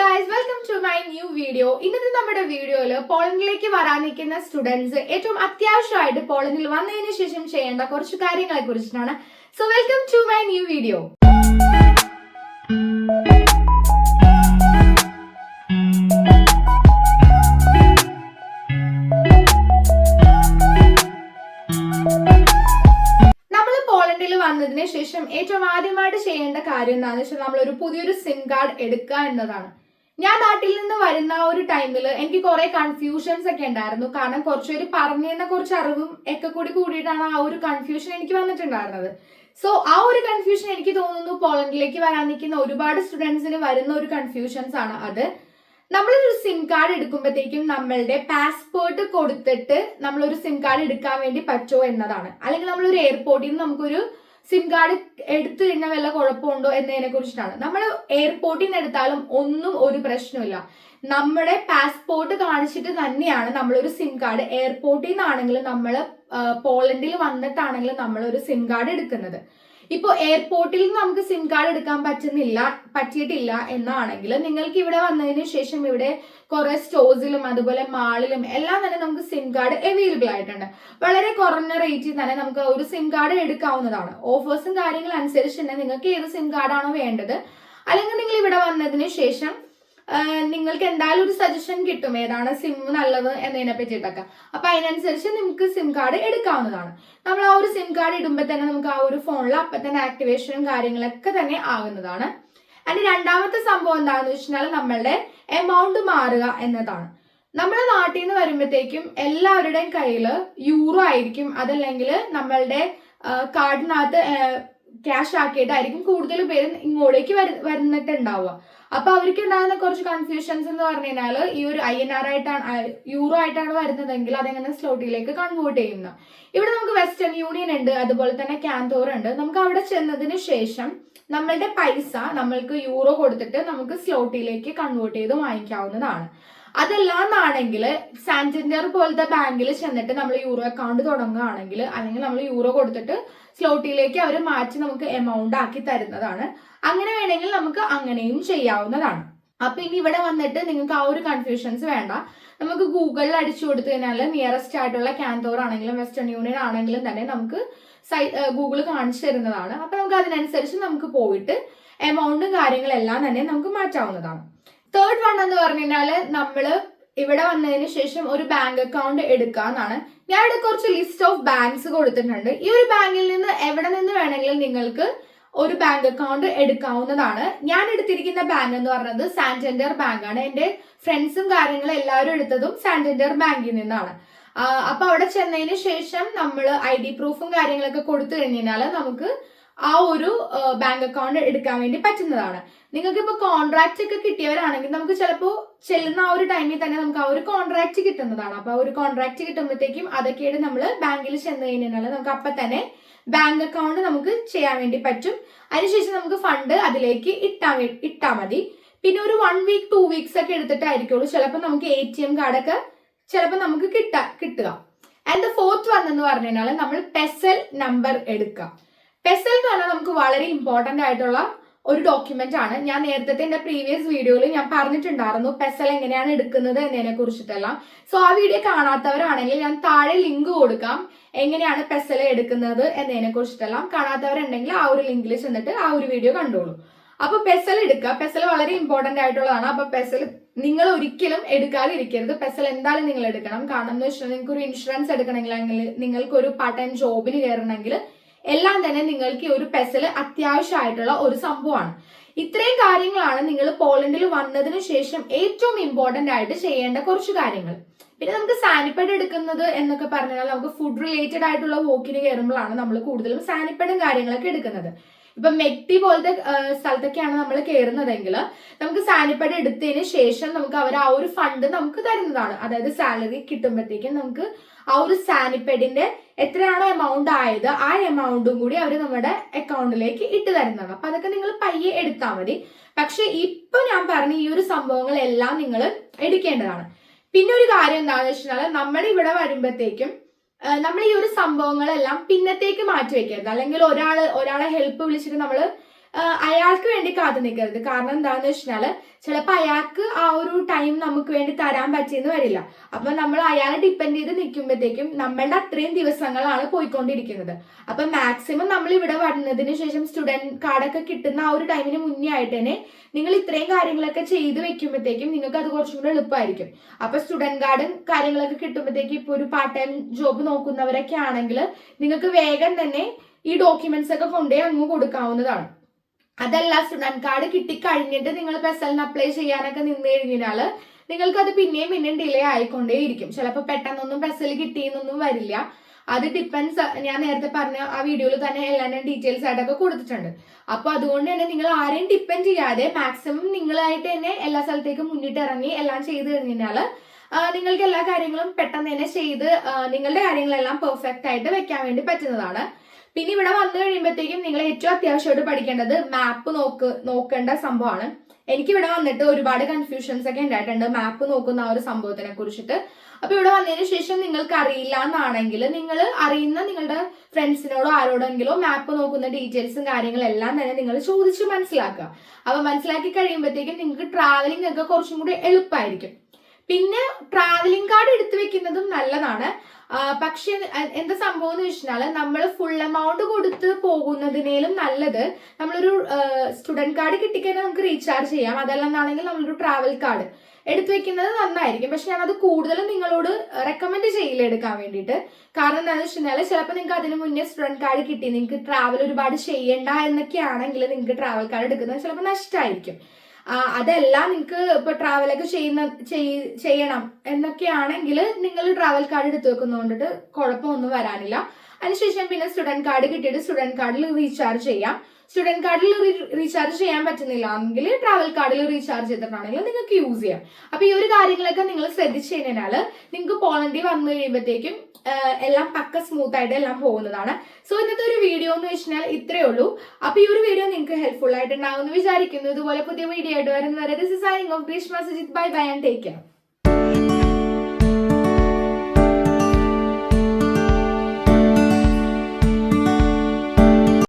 Guys welcome to my new video ഇന്നത്തെ നമ്മുടെ വീഡിയോയിൽ പോളണ്ടിലേക്ക് വരാനിരിക്കുന്ന സ്റ്റുഡൻസ് ഏറ്റവും അത്യാവശ്യമായിട്ട് പോളണ്ടിൽ വന്നതിന് ശേഷം ചെയ്യേണ്ട കുറച്ച് കാര്യങ്ങളെ കുറിച്ചിട്ടാണ്. So welcome to my new video ശേഷം ഏറ്റവും ആദ്യമായിട്ട് ചെയ്യേണ്ട കാര്യം എന്താണെന്ന് വെച്ചാൽ നമ്മൾ ഒരു പുതിയൊരു സിം കാർഡ് എടുക്കുക എന്നതാണ്. ഞാൻ നാട്ടിൽ നിന്ന് വരുന്ന ആ ഒരു ടൈമിൽ എനിക്ക് കുറെ കൺഫ്യൂഷൻസ് ഒക്കെ ഉണ്ടായിരുന്നു. കാരണം കുറച്ചുപേര് പറഞ്ഞതിനെ കുറച്ച് അറിവും ഒക്കെ കൂടി കൂടിയിട്ടാണ് ആ ഒരു കൺഫ്യൂഷൻ എനിക്ക് വന്നിട്ടുണ്ടായിരുന്നത്. സോ ആ ഒരു കൺഫ്യൂഷൻ എനിക്ക് തോന്നുന്നു പോളണ്ടിലേക്ക് വരാൻ നിൽക്കുന്ന ഒരുപാട് സ്റ്റുഡൻസിന് വരുന്ന ഒരു കൺഫ്യൂഷൻസ് ആണ് അത്. നമ്മളൊരു സിം കാർഡ് എടുക്കുമ്പോഴത്തേക്കും നമ്മളുടെ പാസ്പോർട്ട് കൊടുത്തിട്ട് നമ്മളൊരു സിം കാർഡ് എടുക്കാൻ വേണ്ടി പറ്റുമോ എന്നതാണ്. അല്ലെങ്കിൽ നമ്മളൊരു എയർപോർട്ടിൽ നിന്ന് നമുക്കൊരു സിം കാർഡ് എടുത്തു കഴിഞ്ഞാൽ വല്ല കുഴപ്പമുണ്ടോ എന്നതിനെ കുറിച്ചിട്ടാണ്. നമ്മൾ എയർപോർട്ടിൽ നിന്ന് എടുത്താലും ഒന്നും ഒരു പ്രശ്നമില്ല നമ്മുടെ പാസ്പോർട്ട് കാണിച്ചിട്ട് തന്നെയാണ് നമ്മളൊരു സിം കാർഡ് എയർപോർട്ടിൽ നിന്നാണെങ്കിലും നമ്മൾ പോളണ്ടിൽ വന്നിട്ടാണെങ്കിലും നമ്മൾ ഒരു സിം കാർഡ് എടുക്കുന്നത്. ഇപ്പോൾ എയർപോർട്ടിൽ നിന്ന് നമുക്ക് സിം കാർഡ് എടുക്കാൻ പറ്റുന്നില്ല പറ്റിയിട്ടില്ല എന്നാണെങ്കിൽ നിങ്ങൾക്ക് ഇവിടെ വന്നതിന് ശേഷം ഇവിടെ കുറെ സ്റ്റോഴ്സിലും അതുപോലെ മാളിലും എല്ലാം തന്നെ നമുക്ക് സിം കാർഡ് അവൈലബിൾ ആയിട്ടുണ്ട്. വളരെ കുറഞ്ഞ റേറ്റിൽ തന്നെ നമുക്ക് ഒരു സിം കാർഡ് എടുക്കാവുന്നതാണ്. ഓഫേഴ്സും കാര്യങ്ങളും അനുസരിച്ച് തന്നെ നിങ്ങൾക്ക് ഏത് സിം കാർഡാണോ വേണ്ടത്. അല്ലെങ്കിൽ നിങ്ങൾ ഇവിടെ വന്നതിന് ശേഷം നിങ്ങൾക്ക് എന്തായാലും ഒരു സജഷൻ കിട്ടും. ഏതാണ് സിം നല്ലത് എന്നതിനെ പറ്റിയിട്ടൊക്കെ. അപ്പൊ അതിനനുസരിച്ച് നിങ്ങൾക്ക് സിം കാർഡ് എടുക്കാവുന്നതാണ്. നമ്മൾ ആ ഒരു സിം കാർഡ് ഇടുമ്പോൾ തന്നെ നമുക്ക് ആ ഒരു ഫോണിൽ അപ്പൊ തന്നെ ആക്ടിവേഷനും കാര്യങ്ങളൊക്കെ തന്നെ ആകുന്നതാണ് അതിന്റെ രണ്ടാമത്തെ സംഭവം എന്താണെന്ന് വെച്ചാൽ നമ്മളുടെ എമൗണ്ട് മാറുക എന്നതാണ്. നമ്മുടെ നാട്ടിൽ നിന്ന് വരുമ്പോഴത്തേക്കും എല്ലാവരുടെയും കയ്യിൽ യൂറോ ആയിരിക്കും. അതല്ലെങ്കിൽ നമ്മളുടെ കാർഡിനകത്ത് ക്യാഷ് ആക്കിയിട്ടായിരിക്കും കൂടുതൽ പേര് ഇങ്ങോട്ടേക്ക് വരു വരുന്നിട്ടുണ്ടാവുക. അപ്പൊ അവർക്ക് ഉണ്ടാകുന്ന കുറച്ച് കൺഫ്യൂഷൻസ് എന്ന് പറഞ്ഞു കഴിഞ്ഞാൽ ഈ ഒരു ഐ എൻ ആർ ആയിട്ടാണ് യൂറോ ആയിട്ടാണ് വരുന്നതെങ്കിൽ അതെങ്ങനെ സ്ലോട്ടിലേക്ക് കൺവേർട്ട് ചെയ്യുന്നു. ഇവിടെ നമുക്ക് വെസ്റ്റേൺ യൂണിയൻ ഉണ്ട് അതുപോലെ തന്നെ കാന്തോർ ഉണ്ട്. നമുക്ക് അവിടെ ചെന്നതിന് ശേഷം നമ്മളുടെ പൈസ നമ്മൾക്ക് യൂറോ കൊടുത്തിട്ട് നമുക്ക് സ്ലോട്ടിലേക്ക് കൺവേർട്ട് ചെയ്ത് വാങ്ങിക്കാവുന്നതാണ്. അതല്ലാന്നാണെങ്കിൽ സാന്റൻഡർ പോലത്തെ ബാങ്കിൽ ചെന്നിട്ട് നമ്മൾ യൂറോ അക്കൗണ്ട് തുടങ്ങുകയാണെങ്കിൽ അല്ലെങ്കിൽ നമ്മൾ യൂറോ കൊടുത്തിട്ട് സ്ലോട്ടിലേക്ക് അവർ മാറ്റി നമുക്ക് എമൗണ്ട് ആക്കി തരുന്നതാണ്. അങ്ങനെ വേണമെങ്കിൽ നമുക്ക് അങ്ങനെയും ചെയ്യാവുന്നതാണ്. അപ്പൊ ഇനി ഇവിടെ വന്നിട്ട് നിങ്ങൾക്ക് ആ ഒരു കൺഫ്യൂഷൻസ് വേണ്ട. നമുക്ക് ഗൂഗിളിൽ അടിച്ചു കൊടുത്തു കഴിഞ്ഞാൽ നിയറസ്റ്റ് ആയിട്ടുള്ള കാന്തോർ ആണെങ്കിലും വെസ്റ്റേൺ യൂണിയൻ ആണെങ്കിലും തന്നെ നമുക്ക് സൈ ഗൂഗിൾ കാണിച്ചു തരുന്നതാണ്. അപ്പൊ നമുക്ക് അതിനനുസരിച്ച് നമുക്ക് പോയിട്ട് എമൗണ്ടും കാര്യങ്ങളെല്ലാം തന്നെ നമുക്ക് മാറ്റാവുന്നതാണ്. തേർഡ് വൺ എന്ന് പറഞ്ഞു കഴിഞ്ഞാൽ നമ്മൾ ഇവിടെ വന്നതിന് ശേഷം ഒരു ബാങ്ക് അക്കൗണ്ട് എടുക്കാന്നാണ് ഞാൻ ഇവിടെ കുറച്ച് ലിസ്റ്റ് ഓഫ് ബാങ്ക്സ് കൊടുത്തിട്ടുണ്ട്. ഈ ഒരു ബാങ്കിൽ നിന്ന് എവിടെ നിന്ന് വേണമെങ്കിലും നിങ്ങൾക്ക് ഒരു ബാങ്ക് അക്കൗണ്ട് എടുക്കാവുന്നതാണ്. ഞാൻ എടുത്തിരിക്കുന്ന ബാങ്ക് എന്ന് പറയുന്നത് സാന്റൻഡർ ബാങ്ക് ആണ്. എന്റെ ഫ്രണ്ട്സും കാര്യങ്ങളും എല്ലാവരും എടുത്തതും സാന്റൻഡർ ബാങ്കിൽ നിന്നാണ്. അപ്പൊ അവിടെ ചെന്നതിന് ശേഷം നമ്മൾ ഐ ഡി പ്രൂഫും കാര്യങ്ങളൊക്കെ കൊടുത്തു കഴിഞ്ഞാൽ നമുക്ക് ആ ഒരു ബാങ്ക് അക്കൗണ്ട് എടുക്കാൻ വേണ്ടി പറ്റുന്നതാണ്. നിങ്ങൾക്ക് ഇപ്പോൾ കോൺട്രാക്റ്റ് ഒക്കെ കിട്ടിയവരാണെങ്കിൽ നമുക്ക് ചിലപ്പോൾ ചെല്ലുന്ന ആ ഒരു ടൈമിൽ തന്നെ നമുക്ക് ആ ഒരു കോൺട്രാക്റ്റ് കിട്ടുന്നതാണ്. അപ്പോൾ ആ ഒരു കോൺട്രാക്റ്റ് കിട്ടുമ്പോഴത്തേക്കും അതൊക്കെയാണ് നമ്മൾ ബാങ്കിൽ ചെന്ന് കഴിഞ്ഞാൽ നമുക്ക് അപ്പൊ തന്നെ ബാങ്ക് അക്കൗണ്ട് നമുക്ക് ചെയ്യാൻ വേണ്ടി പറ്റും. അതിനുശേഷം നമുക്ക് ഫണ്ട് അതിലേക്ക് ഇട്ടാ ഇട്ടാ മതി. പിന്നെ ഒരു വൺ വീക്ക് ടു വീക്സ് ഒക്കെ എടുത്തിട്ടായിരിക്കുള്ളൂ. ചിലപ്പോൾ നമുക്ക് എ ടി എം കാർഡൊക്കെ ചിലപ്പോൾ നമുക്ക് കിട്ട കിട്ടുക. ആൻഡ് ദ ഫോർത്ത് വൺ എന്ന് പറഞ്ഞു കഴിഞ്ഞാൽ നമ്മൾ പെസൽ നമ്പർ എടുക്കുക. പെസൽ എന്ന് പറഞ്ഞാൽ നമുക്ക് വളരെ ഇമ്പോർട്ടന്റ് ആയിട്ടുള്ള ഒരു ഡോക്യുമെന്റ് ആണ്. ഞാൻ നേരത്തെ എന്റെ പ്രീവിയസ് വീഡിയോയിൽ ഞാൻ പറഞ്ഞിട്ടുണ്ടായിരുന്നു പെസൽ എങ്ങനെയാണ് എടുക്കുന്നത് എന്നതിനെ കുറിച്ചിട്ടെല്ലാം. സോ ആ വീഡിയോ കാണാത്തവരാണെങ്കിൽ ഞാൻ താഴെ ലിങ്ക് കൊടുക്കാം. എങ്ങനെയാണ് പെസൽ എടുക്കുന്നത് എന്നതിനെ കുറിച്ചിട്ടെല്ലാം. കാണാത്തവരുണ്ടെങ്കിൽ ആ ഒരു ലിങ്കിൽ ചെന്നിട്ട് ആ ഒരു വീഡിയോ കണ്ടോളൂ. അപ്പൊ പെസൽ എടുക്കുക. പെസൽ വളരെ ഇമ്പോർട്ടന്റ് ആയിട്ടുള്ളതാണ്. അപ്പൊ പെസൽ നിങ്ങൾ ഒരിക്കലും എടുക്കാതിരിക്കരുത്. പെസൽ എന്തായാലും നിങ്ങൾ എടുക്കണം. കാരണം എന്ന് വെച്ചാൽ നിങ്ങൾക്ക് ഒരു ഇൻഷുറൻസ് എടുക്കണമെങ്കിൽ നിങ്ങൾക്ക് ഒരു പാർട്ട് ടൈം ജോബിന് കയറണമെങ്കിൽ എല്ലാം തന്നെ നിങ്ങൾക്ക് ഒരു പെസൽ അത്യാവശ്യമായിട്ടുള്ള ഒരു സംഭവമാണ്. ഇത്രയും കാര്യങ്ങളാണ് നിങ്ങൾ പോളണ്ടിൽ വന്നതിന് ശേഷം ഏറ്റവും ഇമ്പോർട്ടന്റ് ആയിട്ട് ചെയ്യേണ്ട കുറച്ച് കാര്യങ്ങൾ. പിന്നെ നമുക്ക് സാനിപ്പഡ് എടുക്കുന്നത് എന്നൊക്കെ പറഞ്ഞാൽ നമുക്ക് ഫുഡ് റിലേറ്റഡ് ആയിട്ടുള്ള വോക്കിന് കയറുമ്പോഴാണ് നമ്മൾ കൂടുതലും സാനിപ്പഡും കാര്യങ്ങളൊക്കെ എടുക്കുന്നത്. ഇപ്പൊ മെക്ടി പോലത്തെ സ്ഥലത്തൊക്കെയാണ് നമ്മൾ കയറുന്നതെങ്കിൽ നമുക്ക് സാനിപ്പഡ് എടുത്തതിന് ശേഷം നമുക്ക് അവർ ആ ഒരു ഫണ്ട് നമുക്ക് തരുന്നതാണ്. അതായത് സാലറി കിട്ടുമ്പോഴത്തേക്കും നമുക്ക് ആ ഒരു സാനിപ്പഡിന്റെ എത്രയാണോ എമൗണ്ട് ആയത് ആ എമൗണ്ടും കൂടി അവർ നമ്മുടെ അക്കൗണ്ടിലേക്ക് ഇട്ട് തരുന്നതാണ്. അപ്പൊ അതൊക്കെ നിങ്ങൾ പയ്യെ എടുത്താൽ മതി. പക്ഷെ ഇപ്പൊ ഞാൻ പറഞ്ഞ ഈ ഒരു സംഭവങ്ങളെല്ലാം നിങ്ങൾ എടുക്കേണ്ടതാണ്. പിന്നെ ഒരു കാര്യം എന്താണെന്ന് വെച്ചാൽ നമ്മൾ ഇവിടെ വരുമ്പോഴത്തേക്കും നമ്മൾ ഈ ഒരു സംഭവങ്ങളെല്ലാം പിന്നത്തേക്ക് മാറ്റി വെക്കരുത്. അല്ലെങ്കിൽ ഒരാൾ ഒരാളെ ഹെൽപ്പ് വിളിച്ചിട്ട് നമ്മൾ അയാൾക്ക് വേണ്ടി കാത്തു നിൽക്കരുത് കാരണം എന്താണെന്ന് വെച്ചാൽ ചിലപ്പോൾ അയാൾക്ക് ആ ഒരു ടൈം നമുക്ക് വേണ്ടി തരാൻ പറ്റിയെന്ന് വരില്ല. അപ്പൊ നമ്മൾ അയാളെ ഡിപ്പെൻഡ് ചെയ്ത് നിൽക്കുമ്പോഴത്തേക്കും നമ്മളുടെ അത്രയും ദിവസങ്ങളാണ് പോയിക്കൊണ്ടിരിക്കുന്നത്. അപ്പൊ മാക്സിമം നമ്മൾ ഇവിടെ വന്നതിന് ശേഷം സ്റ്റുഡന്റ് കാർഡൊക്കെ കിട്ടുന്ന ആ ഒരു ടൈമിന് മുന്നേ ആയിട്ട് തന്നെ നിങ്ങൾ ഇത്രയും കാര്യങ്ങളൊക്കെ ചെയ്ത് വെക്കുമ്പോഴത്തേക്കും നിങ്ങൾക്ക് അത് കുറച്ചും കൂടെ എളുപ്പമായിരിക്കും. അപ്പൊ സ്റ്റുഡന്റ് കാർഡും കാര്യങ്ങളൊക്കെ കിട്ടുമ്പോഴത്തേക്കും ഇപ്പൊ ഒരു പാർട്ട് ടൈം ജോബ് നോക്കുന്നവരൊക്കെ ആണെങ്കിൽ നിങ്ങൾക്ക് വേഗം തന്നെ ഈ ഡോക്യുമെന്റ്സ് ഒക്കെ കൊണ്ടുപോയി അങ്ങ് കൊടുക്കാവുന്നതാണ്. അതല്ല സ്റ്റുഡന്റ് കാർഡ് കിട്ടിക്കഴിഞ്ഞിട്ട് നിങ്ങൾ പെസലിന് അപ്ലൈ ചെയ്യാനൊക്കെ നിന്ന് കഴിഞ്ഞാൽ നിങ്ങൾക്ക് അത് പിന്നെയും പിന്നെയും ഡിലേ ആയിക്കൊണ്ടേയിരിക്കും. ചിലപ്പോൾ പെട്ടെന്നൊന്നും പെസൽ കിട്ടിയെന്നൊന്നും വരില്ല. അത് ഡിപ്പെൻസ് ഞാൻ നേരത്തെ പറഞ്ഞ ആ വീഡിയോയിൽ തന്നെ എല്ലാം ഡീറ്റെയിൽസ് ആയിട്ടൊക്കെ കൊടുത്തിട്ടുണ്ട്. അപ്പോൾ അതുകൊണ്ട് തന്നെ നിങ്ങൾ ആരെയും ഡിപ്പെൻഡ് ചെയ്യാതെ മാക്സിമം നിങ്ങളായിട്ട് തന്നെ എല്ലാ സ്ഥലത്തേക്കും മുന്നിട്ട് ഇറങ്ങി എല്ലാം ചെയ്ത് കഴിഞ്ഞാൽ നിങ്ങൾക്ക് എല്ലാ കാര്യങ്ങളും പെട്ടെന്ന് തന്നെ ചെയ്ത് നിങ്ങളുടെ കാര്യങ്ങളെല്ലാം പെർഫെക്റ്റ് ആയിട്ട് വെക്കാൻ വേണ്ടി പറ്റുന്നതാണ്. പിന്നെ ഇവിടെ വന്നു കഴിയുമ്പോഴത്തേക്കും നിങ്ങൾ ഏറ്റവും അത്യാവശ്യമായിട്ട് പഠിക്കേണ്ടത് മാപ്പ് നോക്ക് നോക്കേണ്ട സംഭവമാണ്. എനിക്ക് ഇവിടെ വന്നിട്ട് ഒരുപാട് കൺഫ്യൂഷൻസ് ഒക്കെ ഉണ്ടായിട്ടുണ്ട്. മാപ്പ് നോക്കുന്ന ആ ഒരു സംഭവത്തിനെ കുറിച്ചിട്ട്. അപ്പൊ ഇവിടെ വന്നതിന് ശേഷം നിങ്ങൾക്ക് അറിയില്ല എന്നാണെങ്കിൽ നിങ്ങൾ അറിയുന്ന നിങ്ങളുടെ ഫ്രണ്ട്സിനോടോ ആരോടെങ്കിലോ മാപ്പ് നോക്കുന്ന ഡീറ്റെയിൽസും കാര്യങ്ങളെല്ലാം തന്നെ നിങ്ങൾ ചോദിച്ച് മനസ്സിലാക്കുക. അപ്പൊ മനസ്സിലാക്കി കഴിയുമ്പോഴത്തേക്കും നിങ്ങൾക്ക് ട്രാവലിംഗ് ഒക്കെ കുറച്ചും കൂടി എളുപ്പമായിരിക്കും പിന്നെ ട്രാവലിംഗ് കാർഡ് എടുത്തു വെക്കുന്നതും നല്ലതാണ്. പക്ഷെ എന്താ സംഭവം എന്ന് വെച്ചാൽ നമ്മൾ ഫുൾ എമൗണ്ട് കൊടുത്ത് പോകുന്നതിനേലും നല്ലത് നമ്മളൊരു സ്റ്റുഡന്റ് കാർഡ് കിട്ടിക്കഴിഞ്ഞാൽ നമുക്ക് റീചാർജ് ചെയ്യാം. അതല്ലെന്നാണെങ്കിൽ നമ്മളൊരു ട്രാവൽ കാർഡ് എടുത്തു വെക്കുന്നത് നന്നായിരിക്കും. പക്ഷെ ഞാനത് കൂടുതലും നിങ്ങളോട് റെക്കമെൻഡ് ചെയ്യില്ല എടുക്കാൻ വേണ്ടിയിട്ട്. കാരണം എന്താണെന്ന് വെച്ച് കഴിഞ്ഞാൽ ചിലപ്പോൾ നിങ്ങൾക്ക് അതിന് മുന്നേ സ്റ്റുഡന്റ് കാർഡ് കിട്ടി. നിങ്ങൾക്ക് ട്രാവൽ ഒരുപാട് ചെയ്യണ്ട എന്നൊക്കെ ആണെങ്കിൽ നിങ്ങൾക്ക് ട്രാവൽ കാർഡ് എടുക്കുന്നത് ചിലപ്പോൾ നഷ്ടമായിരിക്കും അതല്ല നിങ്ങൾക്ക് ഇപ്പൊ ട്രാവലൊക്കെ ചെയ്യുന്ന ചെയ്- ചെയ്യണം എന്നൊക്കെയാണെങ്കിൽ നിങ്ങൾ ട്രാവൽ കാർഡ് എടുത്തു വെക്കുന്നതുകൊണ്ടിട്ട് കുഴപ്പമൊന്നും വരാനില്ല. അതിനുശേഷം പിന്നെ സ്റ്റുഡന്റ് കാർഡ് കിട്ടിയിട്ട് സ്റ്റുഡന്റ് കാർഡിൽ റീചാർജ് ചെയ്യാം. സ്റ്റുഡന്റ് കാർഡിൽ റീചാർജ് ചെയ്യാൻ പറ്റുന്നില്ല. എങ്കിൽ ട്രാവൽ കാർഡിൽ റീചാർജ് ചെയ്തിട്ടാണെങ്കിൽ നിങ്ങൾക്ക് യൂസ് ചെയ്യാം. അപ്പോൾ ഈ ഒരു കാര്യങ്ങളൊക്കെ നിങ്ങൾ ശ്രദ്ധിച്ചു കഴിഞ്ഞാൽ നിങ്ങൾക്ക് പോളണ്ടി വന്നു കഴിയുമ്പോഴത്തേക്കും എല്ലാം പക്ക സ്മൂത്ത് ആയിട്ട് എല്ലാം പോകുന്നതാണ്. സോ ഇന്നത്തെ ഒരു വീഡിയോ എന്ന് വെച്ചാൽ ഇത്രയേ ഉള്ളൂ. അപ്പോൾ ഈ ഒരു വീഡിയോ നിങ്ങൾക്ക് ഹെൽപ്ഫുൾ ആയിട്ടുണ്ടാവും എന്ന് വിചാരിക്കുന്നു. ഇതുപോലെ പുതിയ വീഡിയോ ആയിട്ട് വരുന്നവരെ this is signing off Greeshma Sujith bye bye and take care